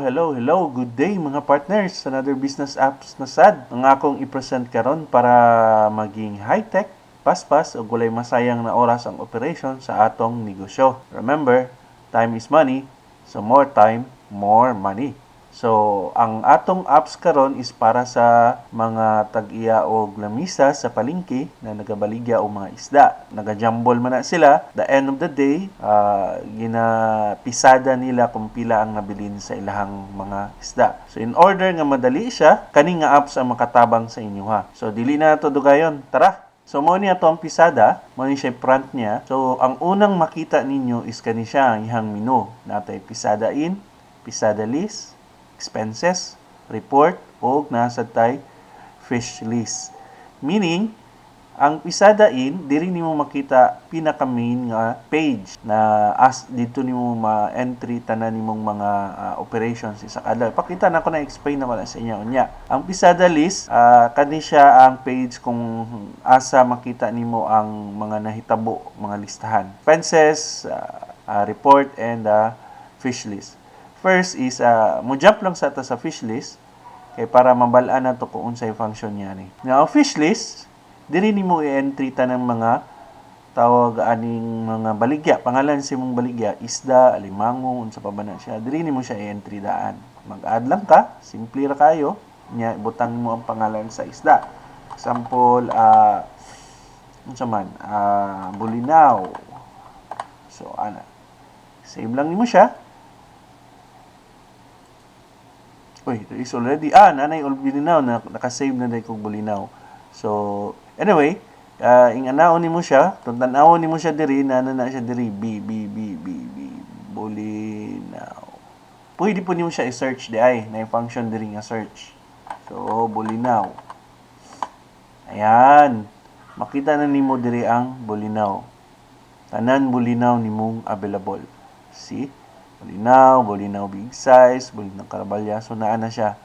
hello, hello. Good day mga partners. Another business apps na sad. Ang akong i-present karon para maging high-tech, paspas o gulay masayang na oras ang operation sa atong negosyo. Remember, time is money. So more time, more money. So, ang atong apps karon is para sa mga tag-iya o lamisa sa palengke na nagabaligya o mga isda. Nagajambol man na sila. The end of the day, ah, ginapisada nila kung pila ang nabilin sa ilahang mga isda. So, in order nga madali siya, kani nga apps ang makatabang sa inyo ha. So, dili na to dugayon. Tara! So, mo niya to ang pisada, mo ni siya front niya. So, ang unang makita ninyo is kani siya ang ihang menu. Natay pisada in, pisada list, expenses, report, o nasa tay fish list. Meaning, ang pisada in, diri nimo makita pinaka main nga page na as dito nimo ma-entry tanan nimong mga ah, operations isa kada. Pakita na ko na explain na wala sa inyo unya. Ang pisada list ah, kani siya ang page kung asa makita nimo ang mga nahitabo, mga listahan. Expenses, ah, ah, report and ah, fish list. First is, uh, mo jump lang sa ta sa fish list kay para mabalaan na to kung unsay function niya ni. Now, fish list, diri nimo i-entry ta ng mga tawag aning mga baligya. Pangalan si mong baligya, isda, alimango, unsa pa ba na siya. Diri nimo siya i-entry daan. Mag-add lang ka, simple ra kayo. Nya butang mo ang pangalan sa isda. Example, ah unsa man, ah bulinaw. So, ana. Save lang nimo siya. Uy, there is already, ah, nanay bulinaw, na, nakasave na dahil kong bulinaw. So, anyway, uh, ing anaon nimo siya, kung tanawon nimo siya diri, nana na siya diri, B, B, B, B, B, bulinaw. Pwede po nimo siya i-search di ay, na function diri nga search. So, bulinaw. Ayan. Makita na nimo diri ang bulinaw. Tanan bulinaw nimong available. See? Bulinaw, bulinaw big size, bulinaw karabalya. So, naa na siya.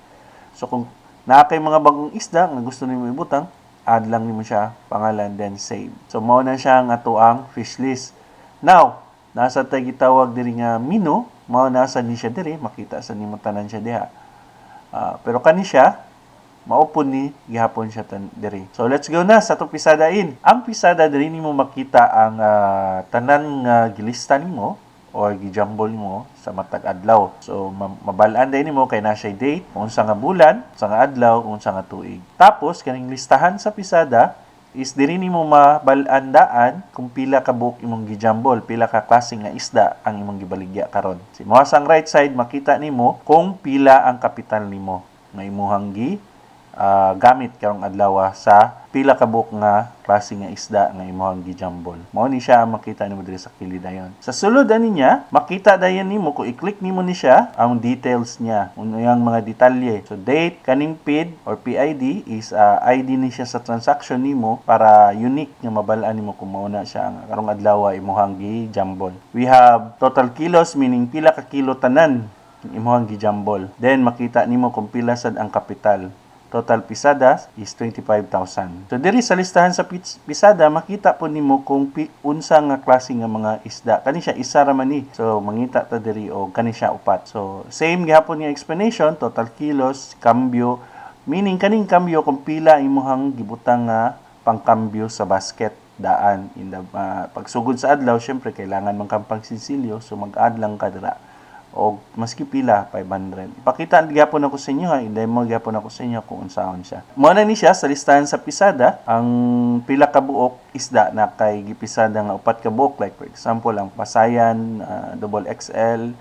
So, kung naa mga bagong isda nga gusto nimo ibutang, add lang nimo siya, pangalan, then save. So, mao na siya ang ato ang fish list. Now, nasa tay gitawag diri nga menu, mao nasa ni siya diri, makita sa nimo tanan siya diha. Ah, pero kani siya, maupon ni gihapon siya tan diri. So let's go na sa atong pisada in. Ang pisada diri nimo makita ang ah, tanan nga gilista nimo or gijumble mo sa matag adlaw. So ma- mabalaan din nimo kay na date, unsa nga bulan, unsa nga adlaw, unsa nga tuig. Tapos kaning listahan sa pisada is diri nimo mabalandaan kung pila ka buok imong gijumble, pila ka klase nga isda ang imong gibaligya karon. Si mo sang right side makita nimo kung pila ang kapital nimo nga imuhang gi ah, gamit karong adlaw sa pila ka buok nga klase nga isda nga imong gijambol. Mao ni siya makita nimo diri sa kilid dayon. Sa sulod ani niya, makita dayon nimo kung i-click nimo ni siya ang details niya, unyang mga detalye. So date kaning PID or PID is ah, ID ni siya sa transaction nimo para unique nga mabalaan nimo kung mao na siya ang karong adlaw imong gijambol. We have total kilos meaning pila ka kilo tanan imong gijambol. Then makita nimo kung pila sad ang kapital. Total pisada is 25,000. So diri sa listahan sa pis- pisada makita po nimo kung pi, unsa nga klase nga mga isda. Kani siya isa ra man ni. So mangita ta diri og kani siya upat. So same gihapon nga explanation, total kilos, cambio, meaning kaning cambio kung pila imuhang gibutang nga pangkambyo sa basket daan in the ah, pagsugod sa adlaw syempre kailangan man kang pangsisilyo so mag-add lang ka dira o maski pila 500. Ipakita gyapon ako sa inyo ha, i-demo gyapon ako sa inyo kung unsaon siya. Mo na ni siya sa listahan sa pisada ang pila ka buok isda na kay gipisada nga upat ka buok like for example ang pasayan ah, double XL,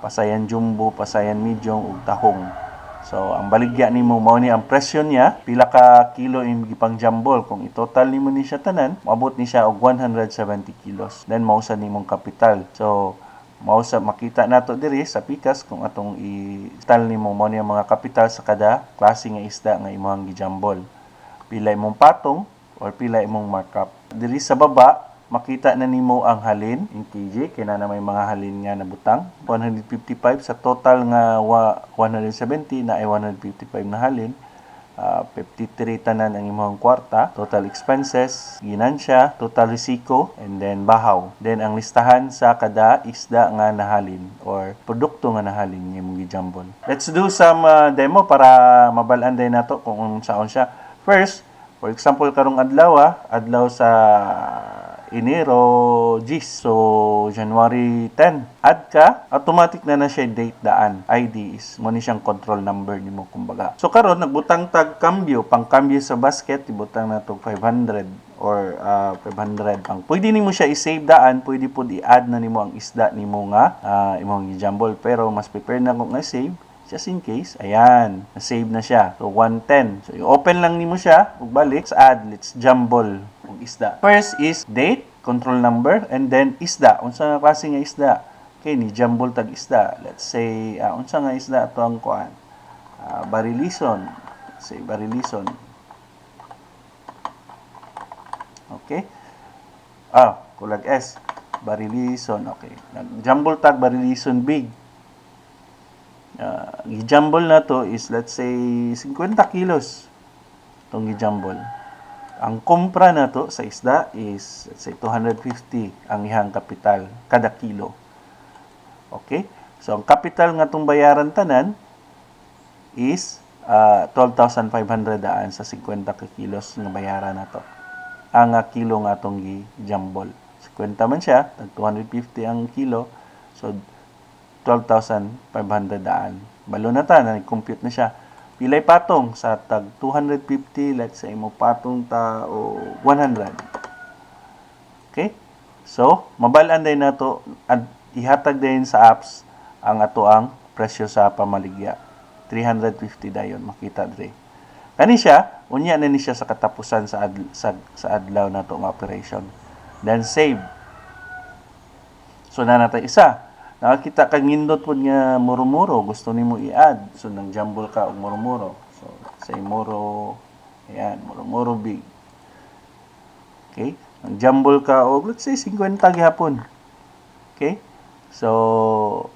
pasayan jumbo, pasayan medium ug tahong. So, ang baligya nimo mao ni ang presyo niya, pila ka kilo imong gipang jambol. Kung i-total nimo ni siya tanan, maabot ni siya og 170 kilos. Then mao sa nimong kapital. So, mao sa makita nato diri sa pikas kung atong i-tal nimo mao ni ang mga kapital sa kada klase nga isda nga imong gijambol. Pila imong patong or pila imong markup. Diri sa baba, makita na nimo ang halin in kg kay na may mga halin nga nabutang 155 sa total nga wa 170 na ay 155 na halin ah, 53 tanan ang imong kwarta, total expenses, ginansya, total risiko, and then bahaw. Then ang listahan sa kada isda nga nahalin or produkto nga nahalin nga imong gijambol. Let's do some ah, demo para mabalaan din nato kung unsaon siya. First, for example karong adlaw ah, adlaw sa Enero Gis. So, January 10. Add ka, automatic na na siya date daan. ID is mo ni siyang control number nimo kumbaga. So karon nagbutang tag cambio, pang cambio sa basket ibutang na to 500 or ah, 500 pang. Pwede nimo siya i-save daan, pwede pud i-add na nimo ang isda nimo nga ah, imong i-jumble pero mas prepare na ko nga save just in case, ayan, na-save na siya. So, 110. So, i-open lang nimo siya, ug balik sa add, let's jumble ang isda. First is date, control number, and then isda. Unsa nga klase nga isda? Okay, ni jumble tag isda. Let's say, ah, unsa nga isda to ang kuan? Ah, barilison. Let's say, barilison. Okay? Ah, kulag S. Barilison. Okay. Nag-jumble tag barilison big. Uh, gijumble na to is let's say 50 kilos itong gijumble. Ang kumpra na to sa isda is let's say 250 ang ihang kapital kada kilo. Okay? So ang capital nga tong bayaran tanan is uh, 12,500 daan sa 50 ka kilos nga bayaran na to. Ang ah, kilo nga tong gijumble. 50 man siya, tag 250 ang kilo. So 12,500 daan. Balo na ta, nag-compute na siya. Pilay patong sa tag 250, let's say mo patong ta o 100. Okay? So, mabalaan din na to at ihatag din sa apps ang ato ang presyo sa pamaligya. 350 dayon makita dre. Kani siya, unya na ni siya sa katapusan sa ad, sa, sa adlaw na to nga operation. Then save. So na natay isa. Nakakita kang nindot po nga muro-muro, gusto nimo i-add. So nang jumble ka og muro-muro. So say muro, ayan, muro-muro big. Okay? Ang jumble ka og let's say 50 gihapon. Okay? So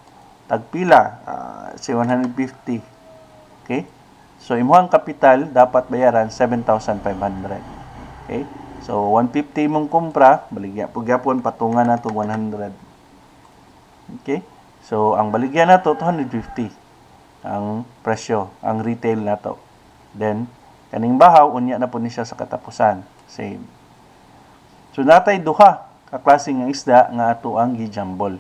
tagpila, uh, say 150. Okay? So imuhang kapital dapat bayaran 7,500. Okay? So 150 mong kumpra, baligya pug gyapon patungan na to 100. Okay? So, ang baligyan na to, 250 ang presyo, ang retail na to. Then, kaning bahaw, unya na po ni siya sa katapusan. Same. So, natay duha kaklase nga isda nga ato ang gijambol.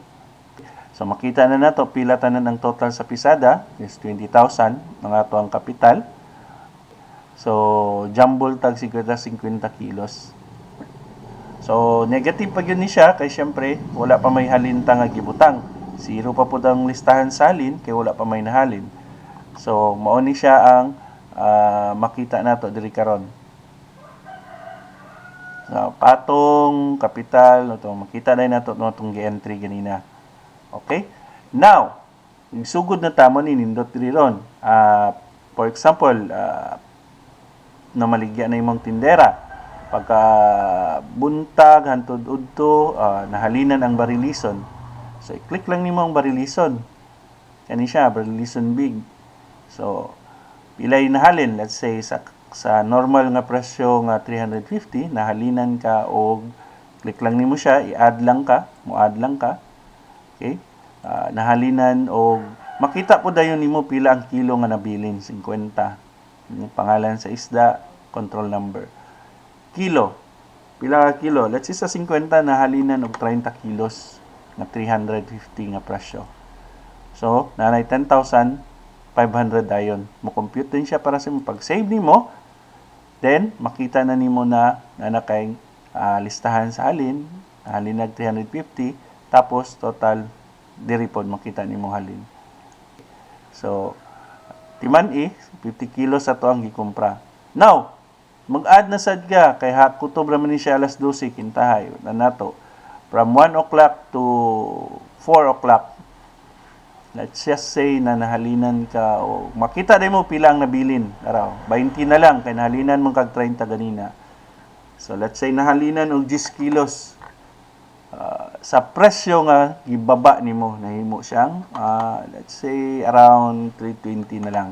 So, makita na nato pila tanan ang total sa pisada is 20,000 ang ato ang kapital. So, jumble tag siguro 50 kilos. So, negative pa yun ni siya kay syempre wala pa may halinta nga gibutang. Zero pa pud ang listahan sa halin kay wala pa may nahalin. So, mao ni siya ang ah, makita nato diri karon. So, patong, kapital, no to makita na nato no tong gi-entry ganina. Okay? Now, yung sugod na tamo ni nindot diri ron. Ah, for example, ah, na maligya na imong tindera pagka buntag hantod udto ah, nahalinan ang barilison. So i-click lang nimo ang barilison. Kani siya barilison big. So pilay nahalin let's say sa sa normal nga presyo nga 350 nahalinan ka og click lang nimo siya i-add lang ka mo add lang ka. Okay? Ah, nahalinan og makita po dayon nimo pila ang kilo nga nabilin 50 yung pangalan sa isda control number kilo. Pila ka kilo? Let's say sa 50 na halinan og 30 kilos na 350 nga presyo. So, nanay 10,500 dayon. Mo compute din siya para sa mo pag-save nimo. Then makita na nimo na na kay ah, listahan sa halin, halin nag 350 tapos total diri pod makita nimo halin. So, timan eh, 50 kilos sa to ang gikumpra. Now, mag-add na sad ka kay ha kutob ra man ni siya alas 12 kintahay na nato. From 1 o'clock to 4 o'clock let's just say na nahalinan ka o makita din mo pila ang nabilin araw. 20 na lang kay nahalinan mo kag 30 ganina. So let's say nahalinan og 10 kilos. Ah, sa presyo nga gibaba nimo nahimo siyang ah, let's say around 320 na lang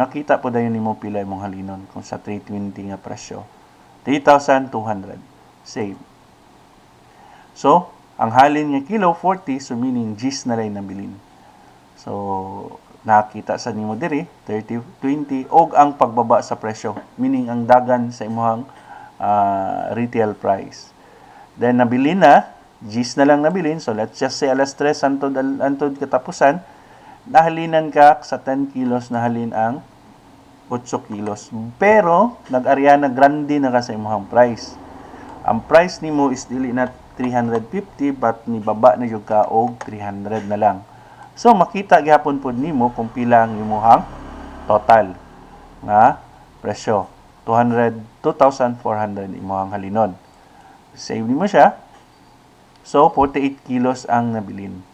nakita po dayon nimo pila imong halinon kung sa 320 nga presyo. 3,200 save so ang halin nga kilo 40 so meaning gis na lang nabilin so nakita sa nimo diri 30 20 og ang pagbaba sa presyo meaning ang dagan sa imong ah, retail price. Then nabili na gis na lang nabilin so let's just say alas 3 antod antod katapusan nahalinan ka sa 10 kilos nahalin ang 8 kilos pero nag-Ariana Grande na ka sa imong price ang price nimo is dili na 350 but ni baba na jud ka og 300 na lang So makita gyapon pud nimo kung pila ang imong total nga presyo. 200 2,400 imong halinon. Save nimo siya. So 48 kilos ang nabilin.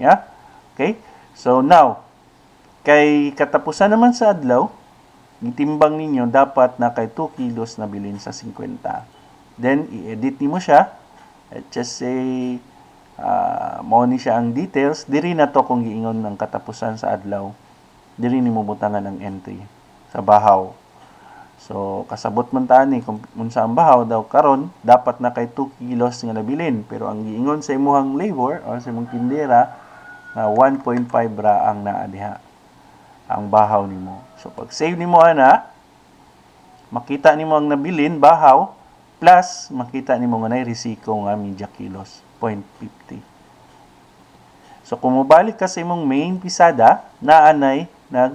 Yeah? Okay? So now kay katapusan naman sa adlaw, gitimbang ninyo dapat na kay 2 kilos na bilin sa 50. Then i-edit nimo siya. Let's just say Ah, mao ni siya ang details. Diri na to kung giingon ng katapusan sa adlaw. Diri ni mo butangan ang entry sa bahaw. So kasabot man ta ni kung unsa ang bahaw daw karon dapat na kay 2 kilos nga nabilin. Pero ang giingon sa imuhang labor or sa imong tindera na 1.5 ra ang naa diha ang bahaw nimo. So pag save nimo ana makita nimo ang nabilin bahaw plus makita nimo nga nay risiko nga media kilos 0.50 so kung mobalik ka sa imong main pisada naanay nag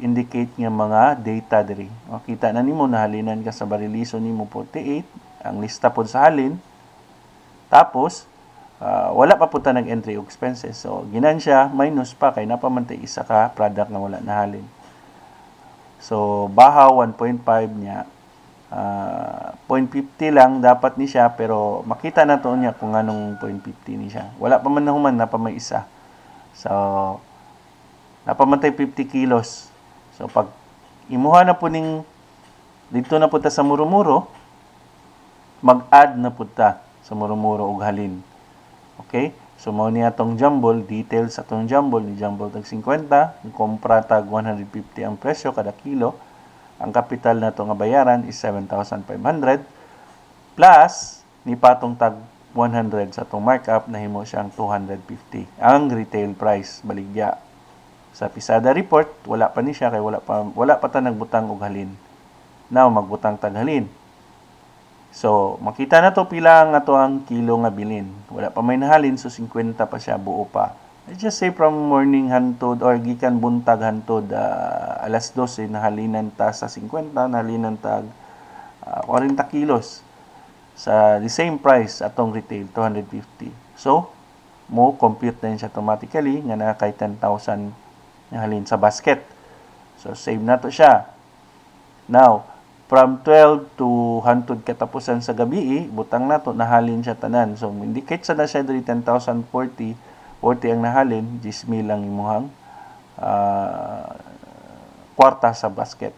indicate nga mga data diri. Makita na nimo nahalinan ka sa bariliso nimo 48 ang lista pod sa halin. Tapos ah, wala pa puta nag entry expenses so ginansya minus pa kay napamantay isa ka product nga wala nahalin So, bahaw 1.5 niya. Ah, 0.50 lang dapat ni siya pero makita na to niya kung anong 0.50 ni siya. Wala pa man na human na pa may isa. So, napamantay 50 kilos. So, pag imuha na po ning dito na punta sa muro-muro, mag-add na punta sa muro-muro og halin. Okay? So, mao niya tong jumble, details sa tong jumble, ni jumble tag 50, ni kompra tag 150 ang presyo kada kilo. Ang kapital na to nga bayaran is 7,500 plus ni patong tag 100 sa tong markup na himo siyang 250 ang retail price baligya sa pisada report wala pa ni siya kay wala pa wala pa ta nagbutang og halin. Now magbutang tag halin So, makita na to pila nga to ang kilo nga bilin. Wala pa may nahalin, so 50 pa siya, buo pa. Let's just say from morning hantod or gikan buntag hantod ah, alas 12 nahalinan ta sa 50, nahalinan tag ah, 40 kilos sa the same price atong retail 250. So, mo compute na siya automatically nga na kay 10,000 nahalin sa basket. So, save na to siya. Now, from 12 to hantod katapusan sa gabi, eh, butang nato nahalin siya tanan. So indicate sa na siya diri 10,040, 40 ang nahalin, 10,000 lang imuhang ah, kwarta sa basket.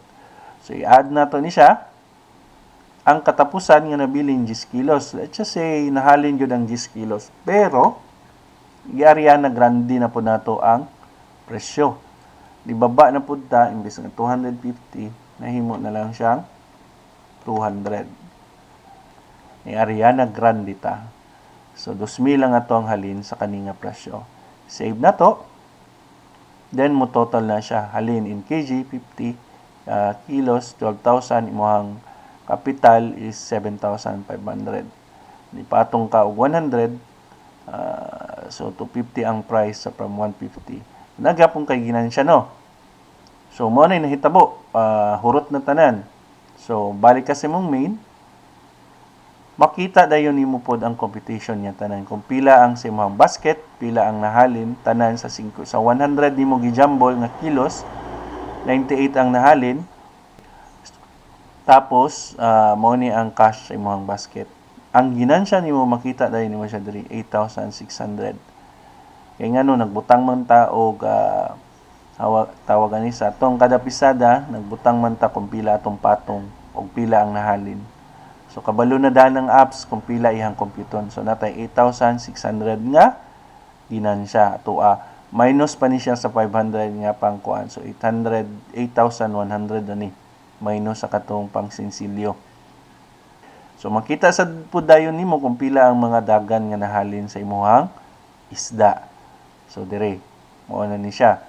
So i-add nato ni siya ang katapusan nga nabilin 10 kilos. Let's just say nahalin gyud ang 10 kilos. Pero giariana grande na po nato ang presyo. Di baba na pud ta imbes nga 250 nahimo na lang siyang 200. Ni Ariana Grande ta. So, 2,000 lang ato ang halin sa kaninga presyo. Save na to. Then, mo total na siya. Halin in kg, 50 uh, kilos, 12,000. Imuhang capital is 7,500. Di patong ka og 100. Uh, so, 250 ang price sa from 150. Nagapong kay ginansya, no? So, mo na nahitabo. Uh, hurot na tanan. So, balik kasi mong main, makita dayon nimo pod ang competition niya tanan kung pila ang sa imong basket, pila ang nahalin tanan sa 5 sa 100 nimo gijumble nga kilos, 98 ang nahalin. Tapos uh, mao ni ang cash sa imong basket. Ang ginansya nimo makita dayon nimo siya diri 8,600. Kaya nga no, nagbutang man ta og uh, tawagan ni sa atong kada pisada nagbutang man ta kung pila atong patong o pila ang nahalin so kabalo na daan ng apps kung pila ihang computon so natay 8,600 nga ginansya ato a minus pa ni siya sa 500 nga pang kuan. So 800 8,100 ani minus sa katong pang sinsilyo. So makita sa pudayon nimo kung pila ang mga dagan nga nahalin sa imuhang isda. So dire mo na ni siya.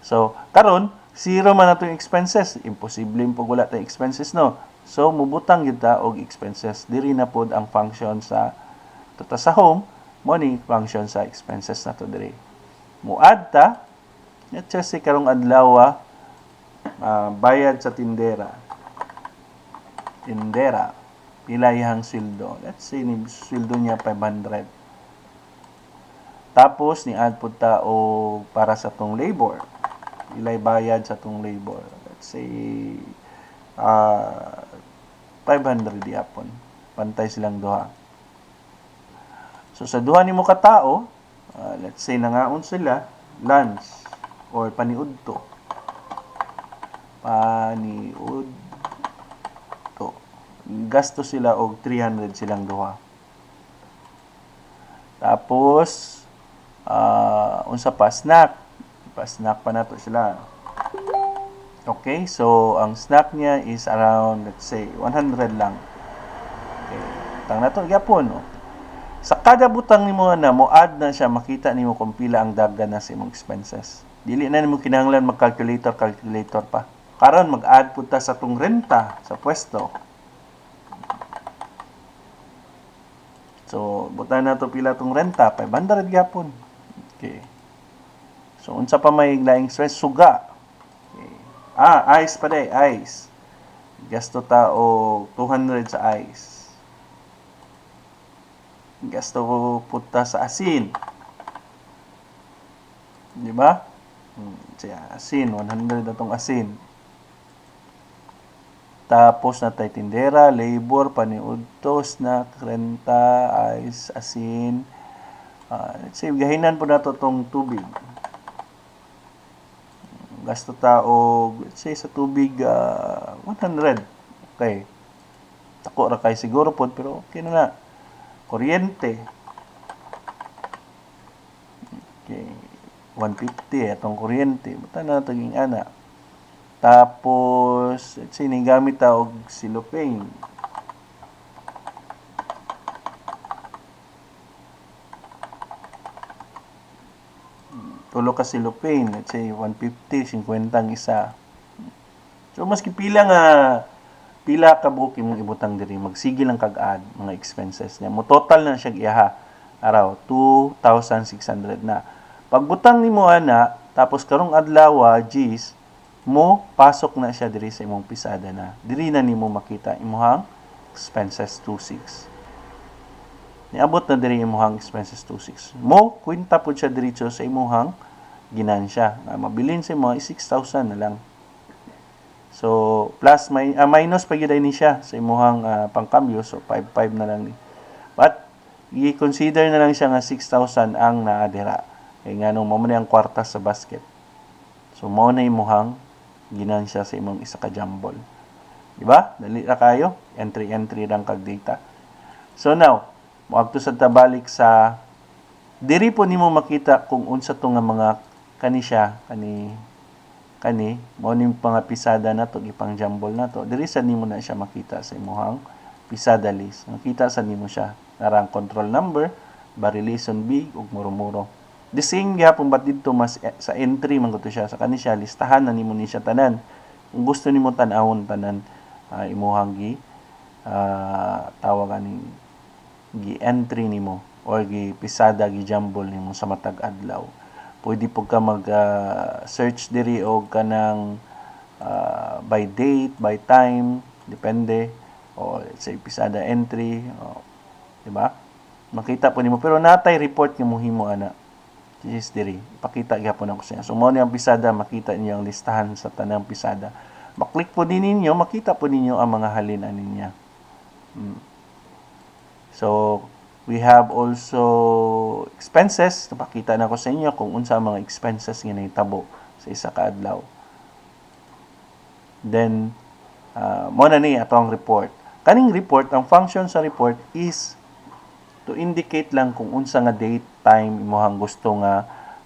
So karon zero man natong expenses. Imposible pag wala tayong expenses no. So mubutang gyud ta og expenses. Diri na pod ang function sa tuta sa home mo function sa expenses nato dire. Muad ta just say karong adlaw ah, bayad sa tindera. Tindera pila iyang sweldo. Let's say ni sweldo niya 500. Tapos ni add ta o para sa tong labor. Ilay bayad sa tong labor. Let's say ah 500 yapon. Pantay silang duha. So sa duha nimo ka tao, ah, let's say nangaon sila lunch or paniudto. Paniudto gasto sila og 300 silang duha. Tapos ah unsa pa snack. Pa snack pa nato sila. Okay, so ang snack niya is around let's say 100 lang. Okay. Tang nato gyapon no. Sa kada butang nimo na mo add na siya makita nimo kung pila ang daghan na sa imong expenses. Dili na nimo kinahanglan mag-calculator calculator pa. Karon mag-add pud ta sa tong renta sa pwesto. So, butan na to pila tong renta, 500 gyapon. Okay. So, unsa pa may laing stress? Suga. Okay. Ah, ice pa day, ice. Gasto ta o 200 sa ice. Gasto ko puta sa asin. Di ba? Hmm, asin, 100 na tong asin. Tapos na tay tindera, labor, paniudto, snack, renta, ice, asin. Ah, let's say, gahinan po nato tong tubig. Gasto ta og let's say sa tubig ah, 100. Okay. Tako ra kay siguro pod pero okay na na. Kuryente. Okay. 150 atong kuryente. Buta na taging ana. Tapos, let's say, gamit ta og silopane. Tulo ka silopane, let's say, 150, 50 ang isa. So, maski pila nga, pila ka buki mong ibutang diri, magsigil ang kag-add, mga expenses niya. Mo total na siya iyaha, araw, 2,600 na. Pagbutang nimo ana, tapos karong adlaw, G's, mo pasok na siya diri sa imong pisada na diri na nimo makita imuhang expenses 26 niabot na diri imuhang expenses 26 mo kwenta pud siya diretso sa imuhang ginansya nga mabilin sa imo 6,000 na lang so plus may ah, minus pa gyud ni siya sa imuhang ah, pangkambyo so 5,500 na lang but i-consider na lang siya nga 6,000 ang naadira kay nganong mo man ang kwarta sa basket So, mao na imuhang ginansya sa imong isa ka jumble. Diba? Dali ra kayo. Entry-entry lang kag data. So now, moagto sa tabalik sa diri po nimo makita kung unsa to nga mga kani siya kani kani mao ning mga pisada nato gipang jumble nato diri sa nimo na siya makita sa imuhang pisada list makita sa nimo siya. Narang control number barilison big ug muro-muro the same gyapon bat didto mas e- sa entry man to siya. Sa kani siya listahan na nimo ni siya tanan. Kung gusto nimo tan-awon tanan ah, imuhang gi ah, tawag ani gi entry nimo or gi pisada gi jumble nimo sa matag adlaw pwede po ka mag ah, search diri og kanang ah, by date by time depende o let's say pisada entry o, di ba makita po nimo pero natay report nga mohimo ana Yes, diri. Pakita gyapon ako sa inyo. So, mo ang pisada, makita niyo ang listahan sa tanang pisada. Maklik po din ninyo, makita po ninyo ang mga halinan niya. Mm. So, we have also expenses. Napakita na ko sa inyo kung unsa ang mga expenses nga nahitabo sa isa ka adlaw. Then, uh, mo na ni ato ang report. Kaning report, ang function sa report is to indicate lang kung unsa nga date time imong gusto nga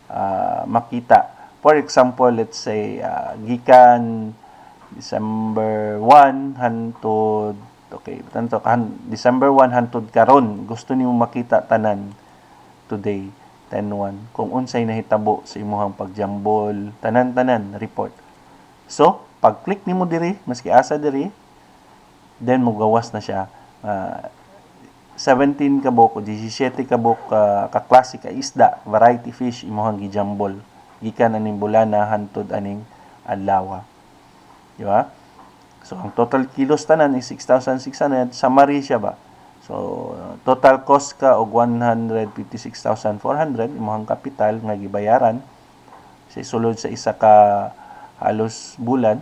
ah, makita. For example, let's say ah, gikan December 1 hantod okay, tanto han, December 1 hantod karon. Gusto nimo makita tanan today 10-1 kung unsay nahitabo sa imuhang pagjambol tanan-tanan report. So pag click nimo diri maski asa diri then mugawas na siya. Ah, 17 ka o 17 ka bok ka, klase ka isda variety fish imuhang gijambol. Gikan aning bulana hantod aning adlaw di ba so ang total kilos tanan is 6,600 summary siya ba so total cost ka og 156,400 imuhang kapital nga gibayaran sa sulod sa isa ka halos bulan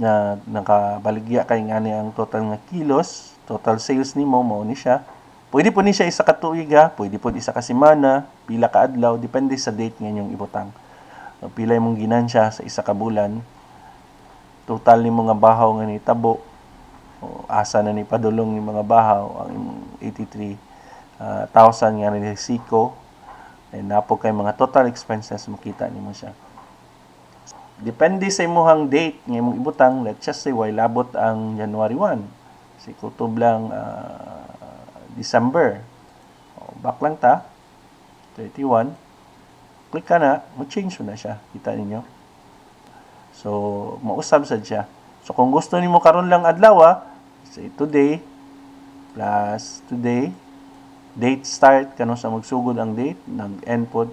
na nakabaligya kay nga ni ang total nga kilos, total sales nimo mao ni siya. Pwede po ni siya isa ka tuig ha, pwede po isa ka semana, pila ka adlaw, depende sa date nga inyong ibutang. So, pila imong ginansya sa isa ka bulan. Total nimo nga bahaw nga nitabo. O asa na ni padulong ni mga bahaw ang imong 83 ah, nga ni siko. And napo kay mga total expenses makita nimo siya. Depende sa imuhang date nga imong ibutang. Let's just say why labot ang January 1 si kutob lang ah, December. O, back lang ta. 31 click ka na mo na siya. Kita ninyo so mausab sad siya. So kung gusto nimo karon lang adlaw ah, say today plus today date start kano sa magsugod ang date nag end pod.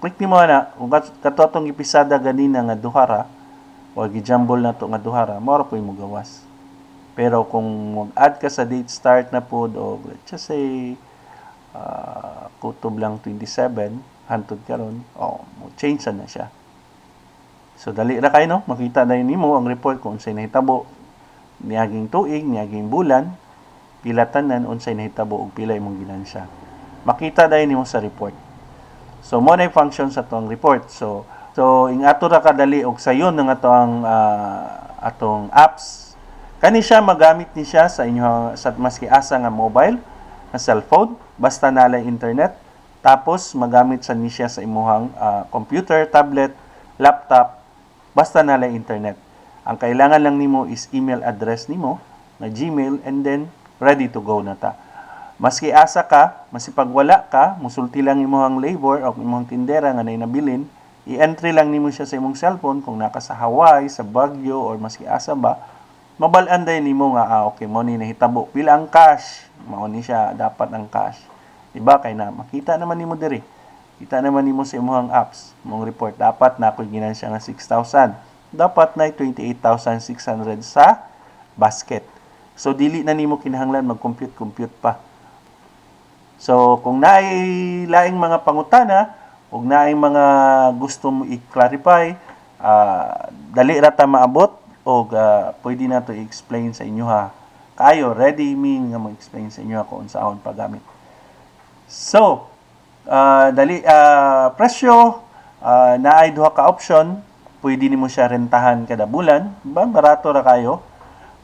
Click nimo na kung kat- kato atong episada ganina nga duhara o gijumble na to nga duhara mao ra po mo gawas. Pero kung mag-add ka sa date start na pod o let's just say ah, kutob lang 27 hantod karon o mo change na siya so dali ra kay no makita na nimo ang report kung unsay nahitabo niaging tuig niaging bulan pila tanan unsay nahitabo ug pila imong ginansya makita dahil nimo sa report So mo na function sa tong report. So so ing ato ra kadali og sayon nga atong ah, atong apps. Kani siya magamit ni siya sa inyo sa maski asa nga mobile, nga cellphone, basta nalay internet. Tapos magamit sa ni siya sa imuhang ah, computer, tablet, laptop, basta nalay internet. Ang kailangan lang nimo is email address nimo na Gmail and then ready to go na ta. Maski asa ka, masipag wala ka, musulti lang imong labor o imong tindera nga nay nabilin, i-entry lang nimo siya sa imong cellphone kung naka sa Hawaii, sa Baguio or maski asa ba, mabalaan day nimo nga ah, okay mo ni nahitabo pila ang cash, mao ni siya dapat ang cash. Diba kay na makita naman nimo diri. Kita naman nimo sa imong apps, mong report dapat na ako'y ginansya nga 6,000. Dapat na 28,600 sa basket. So dili na nimo kinahanglan mag-compute-compute pa. So, kung naay laing mga pangutana, ug naay mga gusto mo i-clarify, ah, dali ra ta maabot o pwede na to i-explain sa inyo ha. Kayo, ready me nga mo-explain sa inyo kung saan paggamit. So, ah, dali ah, presyo ah, naay duha ka option, pwede nimo siya rentahan kada bulan, ba barato ra kayo.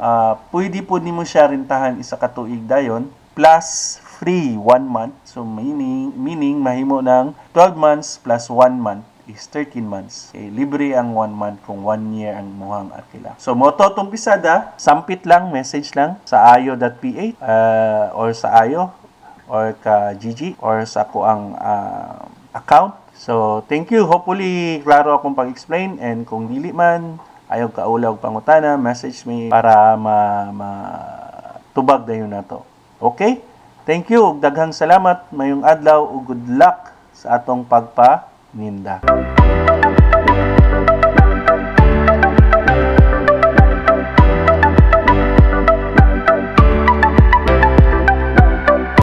Ah, pwede po nimo siya rentahan isa ka tuig dayon plus free 1 month. So meaning meaning mahimo ng 12 months plus 1 month is 13 months. Okay, libre ang 1 month kung 1 year ang muhang akila. So mo to tong pisada, sampit lang, message lang sa ayo.ph uh, or sa ayo or ka GG or sa ko ang ah, account. So, thank you. Hopefully, klaro akong pag-explain and kung dili man, ayaw ka ulaw pangutana, message me para ma, ma tubag dayon na to. Okay? Thank you. Daghang salamat. Mayong adlaw ug good luck sa atong pagpaninda.